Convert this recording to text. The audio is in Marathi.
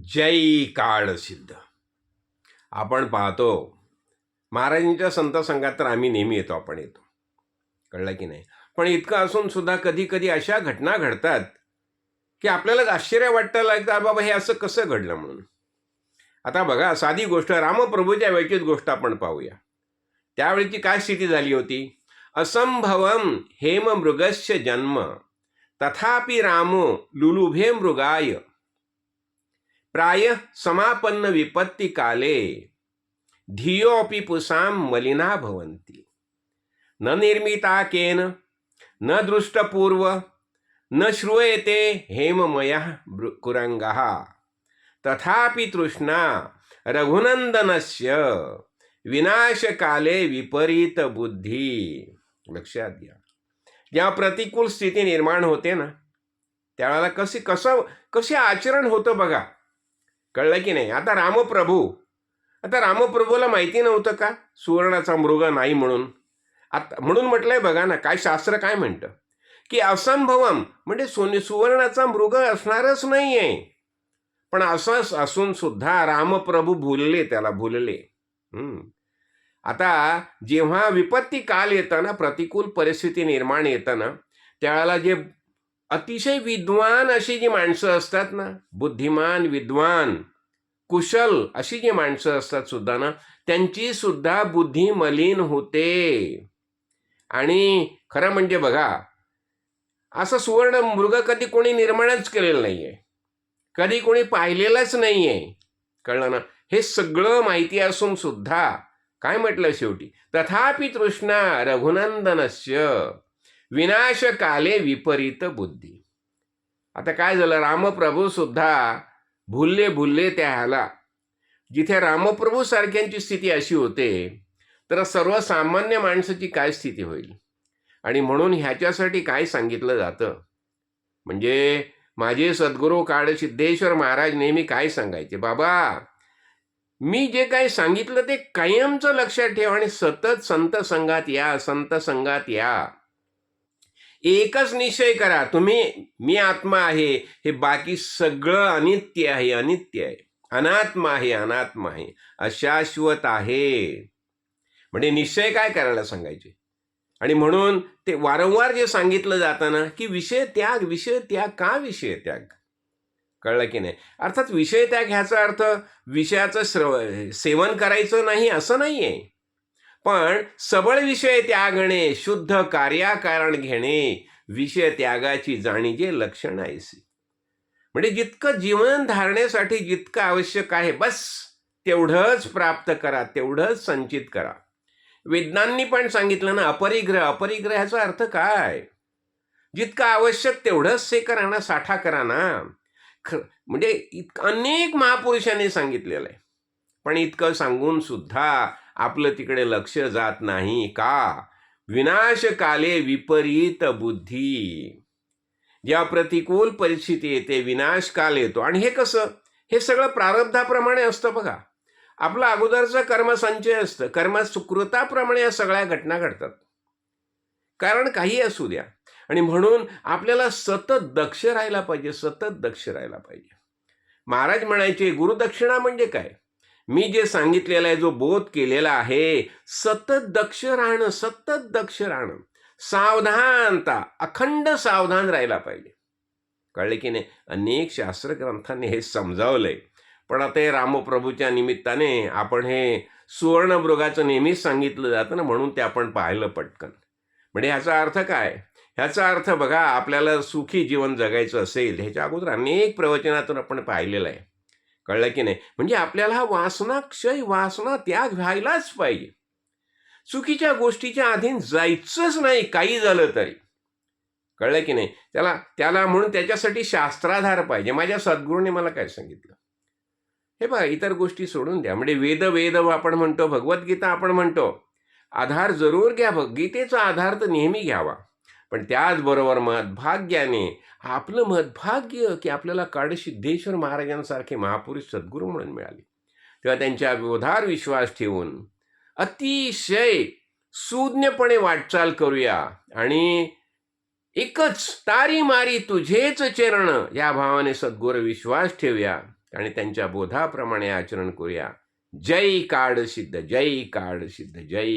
जय काळ सिद्ध. आपण पाहतो महाराजांच्या संत संघात तर आम्ही नेहमी येतो आपण येतो. कळलं की नाही? पण इतकं असून सुद्धा कधी कधी अशा घटना घडतात की आपल्याला आश्चर्य वाटतं लागतं बाबा हे असं कसं घडलं म्हणून? आता बघा साधी गोष्ट रामप्रभूच्या वेळचीच गोष्ट आपण पाहूया. त्यावेळीची काय स्थिती झाली होती? असंभवम हेम मृगस्य जन्म तथापि रामो लुलुभे मृगाय. प्राय समापन्न विपत्ती काले धियोपि पुसाम मलिना भवन्ति। न निर्मिता केन न दृष्टपूर्व न श्रूयते हेममय कुरङ्गः। तथापि तृष्णा रघुनंदनस्य विनाशकाले विपरीत बुद्धी। लक्षात घ्या ज्या प्रतिकूल स्थिती निर्माण होते ना त्यावेळेला कसे कसं कसे आचरण होतं बघा. कळलं की नाही? आता रामप्रभू. आता रामप्रभूला माहिती नव्हतं का? सुवर्णाचा मृग नाही म्हणून. आता म्हणून म्हटलंय बघा ना काय शास्त्र काय म्हणतं? की असंभवम म्हणजे सोने सुवर्णाचा मृग असणारच नाही आहे पण असंच असून सुद्धा रामप्रभू भुलले त्याला भुलले. आता जेव्हा विपत्ती काल येतं ना प्रतिकूल परिस्थिती निर्माण येतं ना त्यावेळेला जे अतिशय विद्वान अशी जी माणसं असतात ना बुद्धिमान विद्वान कुशल अशी जी माणसं असतात सुद्धा ना त्यांची सुद्धा बुद्धी मलिन होते. आणि खरं म्हणजे बघा असं सुवर्ण मृग कधी कोणी निर्माणच केलेलं नाहीये. कधी कोणी पाहिलेलंच नाहीये. कळलं ना? हे सगळं माहिती असून सुद्धा काय म्हटलं शेवटी? तथापि तृष्णा रघुनंदनस्य. विनाशकाले विपरीत बुद्धी. आता काय झालं? रामप्रभू सुद्धा भुलले भुलले त्या ह्याला जिथे रामप्रभू सारख्यांची स्थिती अशी होते तर सर्वसामान्य माणसाची काय स्थिती होईल? आणि म्हणून ह्याच्यासाठी काय सांगितलं जातं? म्हणजे माझे सद्गुरू काळ सिद्धेश्वर महाराज नेहमी काय सांगायचे? बाबा मी जे काही सांगितलं ते कायमचं लक्षात ठेवा आणि सतत संत संघात या संत संघात या. एकच निश्चय करा. तुम्ही मी आत्मा आहे हे बाकी सगळं अनित्य आहे अनित्य आहे. अनात्मा आहे अनात्मा आहे. अशाश्वत आहे. म्हणजे निश्चय काय करायला सांगायचे? आणि म्हणून ते वारंवार जे सांगितलं जाताना की विषय त्याग विषय त्याग का विषय त्याग? कळलं की नाही? अर्थात विषय त्याग ह्याचा अर्थ विषयाचं श्रव सेवन करायचं नाही असं नाही आहे पण सबळ विषय त्यागणे शुद्ध कार्याकारण घेणे विषय त्यागाची जाणीजे लक्षण आहे म्हणजे जितकं जीवन धारण्यासाठी जितकं आवश्यक आहे बस तेवढंच प्राप्त करा तेवढंच संचित करा. विज्ञांनी पण सांगितलं ना अपरिग्रह अपरिग्रहाचा अर्थ काय? जितकं आवश्यक तेवढंच से करा ना साठा करा ना. ख म्हणजे इतकं अनेक महापुरुषांनी सांगितलेलं आहे. पण इतकं सांगून सुद्धा आपलं तिकडे लक्ष जात नाही. का? विनाशकाले विपरीत बुद्धी. ज्या प्रतिकूल परिस्थिती येते विनाशकाल येतो. आणि हे कसं? हे सगळं प्रारब्धाप्रमाणे असतं बघा. आपलं अगोदरचं कर्मसंचय असतं. कर्म सुकृताप्रमाणे या सगळ्या घटना घडतात. कारण काही असू द्या. आणि म्हणून आपल्याला सतत दक्ष राहायला पाहिजे सतत दक्ष राहायला पाहिजे. महाराज म्हणायचे गुरुदक्षिणा म्हणजे काय? मी जे सांगितलेलं आहे जो बोध केलेला आहे सतत दक्ष राहणं सतत दक्ष राहणं सावधानता अखंड सावधान राहायला पाहिजे. कळले की नाही? अनेक शास्त्रग्रंथांनी हे समजावलंय. पण आता हे रामप्रभूच्या निमित्ताने आपण हे सुवर्णमृगाचं नेहमीच सांगितलं जातं ना म्हणून ते आपण पाहिलं पटकन. म्हणजे ह्याचा अर्थ काय? ह्याचा अर्थ बघा आपल्याला सुखी जीवन जगायचं असेल ह्याच्या अगोदर अनेक प्रवचनातून आपण पाहिलेलं आहे. कळलं की नाही? म्हणजे आपल्याला हा वासना क्षय वासना त्याग व्हायलाच पाहिजे. चुकीच्या गोष्टीच्या अधीन जायचंच नाही काही झालं तरी. कळलं की नाही? त्याला त्याला म्हणून त्याच्यासाठी शास्त्राधार पाहिजे. माझ्या सद्गुरूने मला काय सांगितलं? हे बघा इतर गोष्टी सोडून द्या. म्हणजे वेद वेद आपण म्हणतो भगवद्गीता आपण म्हणतो. आधार जरूर घ्या भग गीतेचा आधार तर नेहमी घ्यावा. पण त्याचबरोबर मदभाग्याने आपलं महद्भाग्य की आपल्याला काळसिद्धेश्वर महाराजांसारखे महापुरुष सद्गुरू म्हणून मिळाले. तेव्हा त्यांच्या बोधार विश्वास ठेवून अतिशय सुज्ञपणे वाटचाल करूया आणि एकच तारी मारी तुझेच चरण या भावाने सद्गुरू विश्वास ठेवूया आणि त्यांच्या बोधाप्रमाणे आचरण करूया. जय काळ सिद्ध जय काढ सिद्ध जय